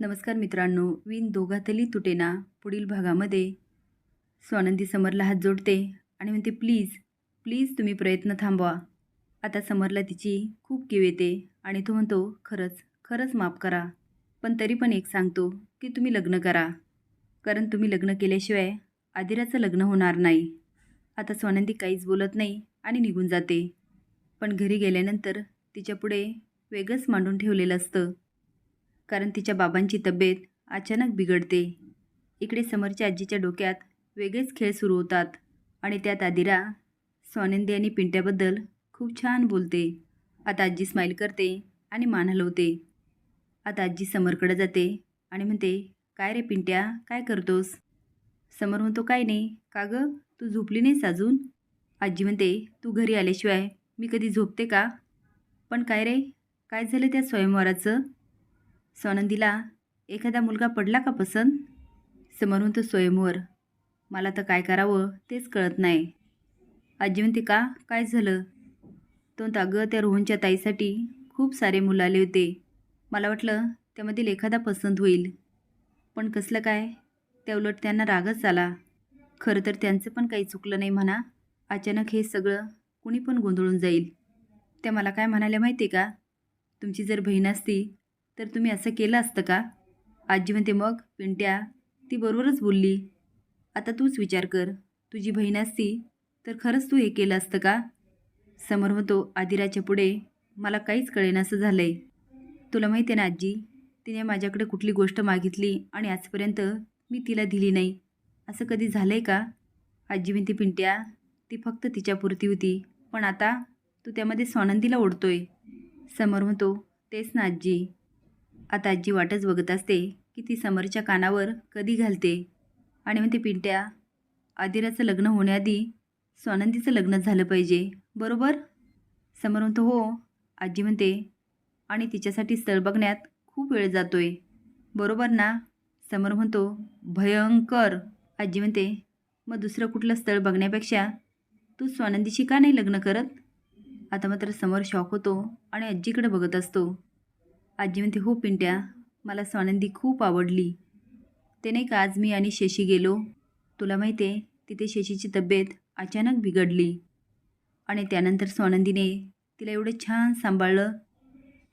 नमस्कार मित्रांनो विण दोघातली तुटेना पुढील भागामध्ये. स्वानंदी समरला हात जोडते आणि म्हणते प्लीज प्लीज तुम्ही प्रयत्न थांबवा. आता समरला तिची खूप कीव येते आणि तो म्हणतो खरंच खरंच माफ करा. पण तरी पण एक सांगतो की तुम्ही लग्न करा. कारण तुम्ही लग्न केल्याशिवाय आदिराचं लग्न होणार नाही. आता स्वानंदी काहीच बोलत नाही आणि निघून जाते. पण घरी गेल्यानंतर तिच्यापुढे वेगळंच मांडून ठेवलेलं असतं. कारण तिच्या बाबांची तब्येत अचानक बिघडते. इकडे समरच्या आजीच्या डोक्यात वेगळेच खेळ सुरू होतात आणि त्यात आदिरा स्वानंदी आणि पिंट्याबद्दल खूप छान बोलते. आता आजी स्माईल करते आणि मान हलवते. आता आजी समरकडे जाते आणि म्हणते काय रे पिंट्या काय करतोस? समर म्हणतो काय नाही का गं? तू झोपली नाहीस अजून? आजी म्हणते तू घरी आल्याशिवाय मी कधी झोपते का? पण काय रे? काय झालं त्या स्वयंवराचं? स्वानंदीला एखादा मुलगा पडला का पसंत? समरून तो स्वयंवर मला तर काय करावं तेच कळत नाही. आजी म्हणते का? काय झालं? तो म्हणतो, अगं त्या रोहनच्या ताईसाठी खूप सारे मुलं आले होते. मला वाटलं त्यामधील एखादा पसंत होईल. पण कसलं काय? त्या उलट त्यांना रागच आला. खरं तर त्यांचं पण काही चुकलं नाही म्हणा. अचानक हे सगळं कुणी पण गोंधळून जाईल. त्या मला काय म्हणाल्या माहिती आहे का? तुमची जर बहीण असती तर तुम्ही असं केलं असतं का? आजी म्हणते मग पिंट्या ती बरोबरच बोलली. आता तूच विचार कर. तुझी बहीण असती तर खरंच तू हे केलं असतं का? समोर म्हणतो आदिराच्या पुढे मला काहीच कळेनासं झालं आहे तुला माहिती आहे ना आजी तिने माझ्याकडे कुठली गोष्ट मागितली आणि आजपर्यंत मी तिला दिली नाही. असं कधी झालं आहे का? आजी म्हणते पिंट्या ती फक्त तिच्यापुरती होती पण आता तू त्यामध्ये स्वानंदीला ओढतोय. समोर म्हणतो तेच ना आजी आता आजी वाटच बघत असते की ती समरच्या कानावर कधी घालते. आणि म्हणते पिंट्या आदिराचं लग्न होण्याआधी स्वानंदीचं लग्न झालं पाहिजे बरोबर? समोर म्हणतो हो. आजी म्हणते आणि तिच्यासाठी स्थळ बघण्यात खूप वेळ जातोय. बरोबर ना? समोर म्हणतो भयंकर. आजी म्हणते मग दुसरं कुठलं स्थळ बघण्यापेक्षा तू स्वानंदीशी का नाही लग्न करत? आता मात्र समोर शॉक होतो आणि आजीकडे बघत असतो. आजी म्हणते हो पिंट्या मला स्वानंदी खूप आवडली. ते नाही का आज मी आणि शेशी गेलो. तुला माहिती आहे तिथे शेशीची तब्येत अचानक बिघडली. आणि त्यानंतर स्वानंदीने तिला एवढं छान सांभाळलं.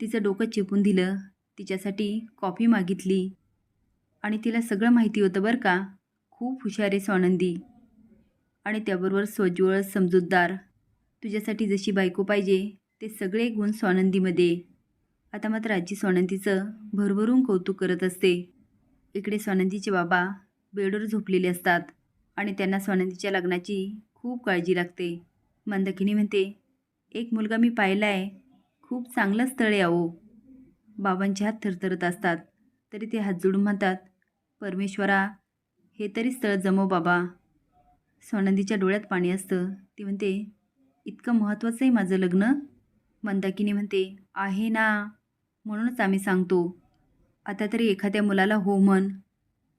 तिचं डोकं चेपून दिलं. तिच्यासाठी कॉफी मागितली. आणि तिला सगळं माहिती होतं बरं का. खूप हुशार आहे स्वानंदी. आणि त्याबरोबर सोज्वळ समजूतदार. तुझ्यासाठी जशी बायको पाहिजे ते सगळे गुण स्वानंदीमध्ये. आता मात्र आजी स्वानंदीचं भरभरून कौतुक करत असते. इकडे स्वानंदीचे बाबा बेडवर झोपलेले असतात आणि त्यांना स्वानंदीच्या लग्नाची खूप काळजी लागते. मंदकिनी म्हणते एक मुलगा मी पाहिला आहे खूप चांगलं स्थळ आहे आहो बाबांचे हात थरथरत असतात. तरी ते हात जोडून म्हणतात परमेश्वरा हे तरी स्थळ जमव बाबा. सोनंदीच्या डोळ्यात पाणी असतं. ती म्हणते इतकं महत्त्वाचं आहे माझं लग्न? मंदाकिनी म्हणते आहे ना. म्हणूनच आम्ही सांगतो आता तरी एखाद्या मुलाला हो म्हण.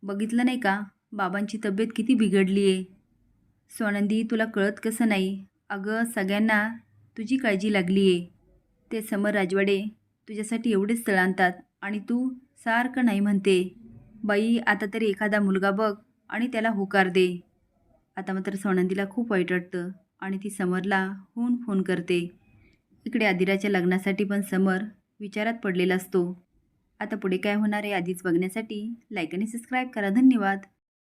बघितलं नाही का? बाबांची तब्येत किती बिघडली आहे स्वानंदी तुला कळत कसं नाही? अगं सगळ्यांना तुझी काळजी लागली आहे ते समर राजवाडे तुझ्यासाठी एवढे स्थळ आणतात आणि तू सारखं नाही म्हणते. बाई आता तरी एखादा मुलगा बघ आणि त्याला होकार दे. आता मात्र सोनंदीला खूप वाईट वाटतं आणि ती समरला होऊन फोन करते. इकडे आदिराच्या लग्नासाठी पण समर विचारात पडलेला असतो. आता पुढे काय होणार आहे आधीच बघण्यासाठी लाईक आणि सबस्क्राईब करा. धन्यवाद.